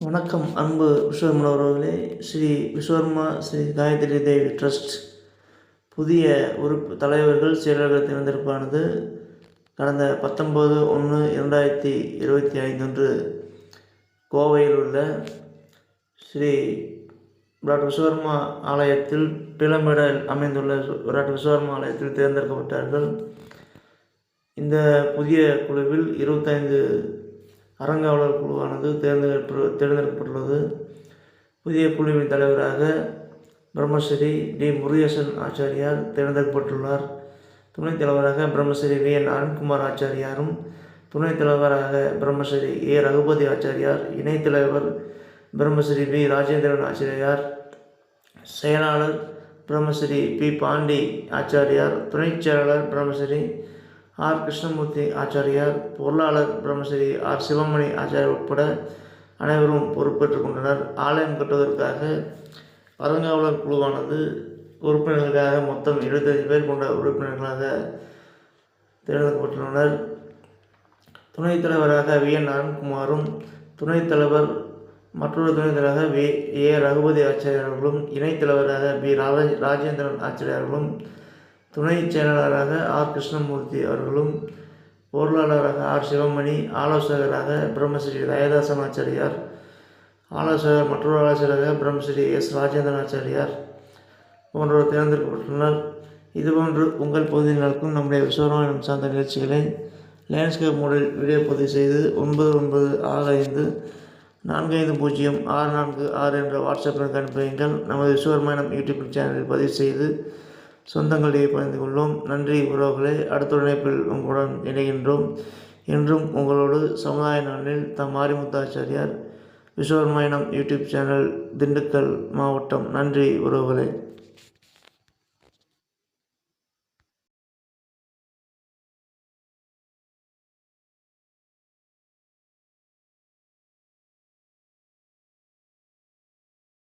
வணக்கம் அன்பு விஸ்வர்மன் அவர்களே ஸ்ரீ விஸ்வர்மா ஸ்ரீ காயத்ரி தேவி ட்ரஸ்ட். புதிய உறுப்பு தலைவர்கள் செயலாளர்கள் தேர்ந்தெடுப்பானது கடந்த பத்தொம்பது ஒன்று இரண்டாயிரத்தி இருபத்தி ஐந்து அன்று கோவையில் உள்ள ஸ்ரீ விராட் விஸ்வர்மா ஆலயத்தில் பிளமிடல் அமைந்துள்ள விராட் விஸ்வர்மா ஆலயத்தில் தேர்ந்தெடுக்கப்பட்டார்கள். இந்த புதிய குழுவில் இருபத்தைந்து அறங்காவலர் குழுவானது தேர்ந்தெடுப்பு தேர்ந்தெடுக்கப்பட்டுள்ளது. புதிய குழுவின் தலைவராக பிரம்மஸ்ரீ டி முருகேசன் ஆச்சாரியார் தேர்ந்தெடுக்கப்பட்டுள்ளார். துணைத் தலைவராக பிரம்மஸ்ரீ வி என் அருண்குமார் ஆச்சாரியாரும் துணைத் தலைவராக பிரம்மஸ்ரீ ஏ ரகுபதி ஆச்சாரியார் இணைத் தலைவர் பிரம்மஸ்ரீ வி ராஜேந்திரன் ஆச்சாரியார் செயலாளர் பிரம்மஸ்ரீ பி பாண்டி ஆச்சாரியார் துணைச் செயலாளர் பிரம்மஸ்ரீ ஆர். கிருஷ்ணமூர்த்தி ஆச்சாரியார் பொருளாளர் பிரம்மஸ்ரீ ஆர். சிவமணி ஆச்சாரியர் உட்பட அனைவரும் பொறுப்பேற்றுக் கொண்டனர். ஆலயம் கட்டுவதற்காக அறங்காவலர் குழுவானது உறுப்பினர்களுக்காக மொத்தம் இருபத்தஞ்சு பேர் கொண்ட உறுப்பினர்களாக தேர்ந்தெடுக்கப்பட்டுள்ளனர். துணைத் தலைவராக வி. என். அருண்குமாரும் துணைத் தலைவர் மற்றொரு துணைத் தலைவராக வி. ஏ. ரகுபதி ஆச்சாரியர்களும் இணைத் தலைவராக பி ராஜ ராஜேந்திரன் ஆச்சாரியர்களும் துணைச் செயலாளராக ஆர். கிருஷ்ணமூர்த்தி அவர்களும் பொருளாளராக ஆர். சிவமணி ஆலோசகராக பிரம்மஸ்ரீ தயதாசன் ஆச்சாரியார் ஆலோசகர் மற்றொரு ஆலோசகராக பிரம்மஸ்ரீ எஸ். ராஜேந்திரன் ஆச்சாரியார் போன்றோர் தேர்ந்தெடுக்கப்பட்டுள்ளனர். இதுபோன்று உங்கள் பகுதியில் நடக்கும் நம்முடைய விஸ்வராயணம் சார்ந்த நிகழ்ச்சிகளை லேண்ட்ஸ்கேப் மூடில் வீடியோ பதிவு செய்து ஒன்பது ஒன்பது ஆறு ஐந்து நான்கு ஐந்து பூஜ்ஜியம் ஆறு நான்கு ஆறு என்ற வாட்ஸ்அப் எண்ணுக்கு அனுப்புவீங்கள் நமது விஸ்வராமாயணம் யூடியூப் சேனலில் பதிவு செய்து சொந்தங்களிடையே பகிர்ந்து கொள்வோம் நன்றி உறவுகளை அடுத்த இணைப்பில் உங்களுடன் இணைகின்றோம். என்றும் உங்களோடு சமுதாய நாளில் தம் மாரிமுத்தாச்சாரியார் விஸ்வர்மயனம் யூடியூப் சேனல் திண்டுக்கல் மாவட்டம் நன்றி உறவுகளே.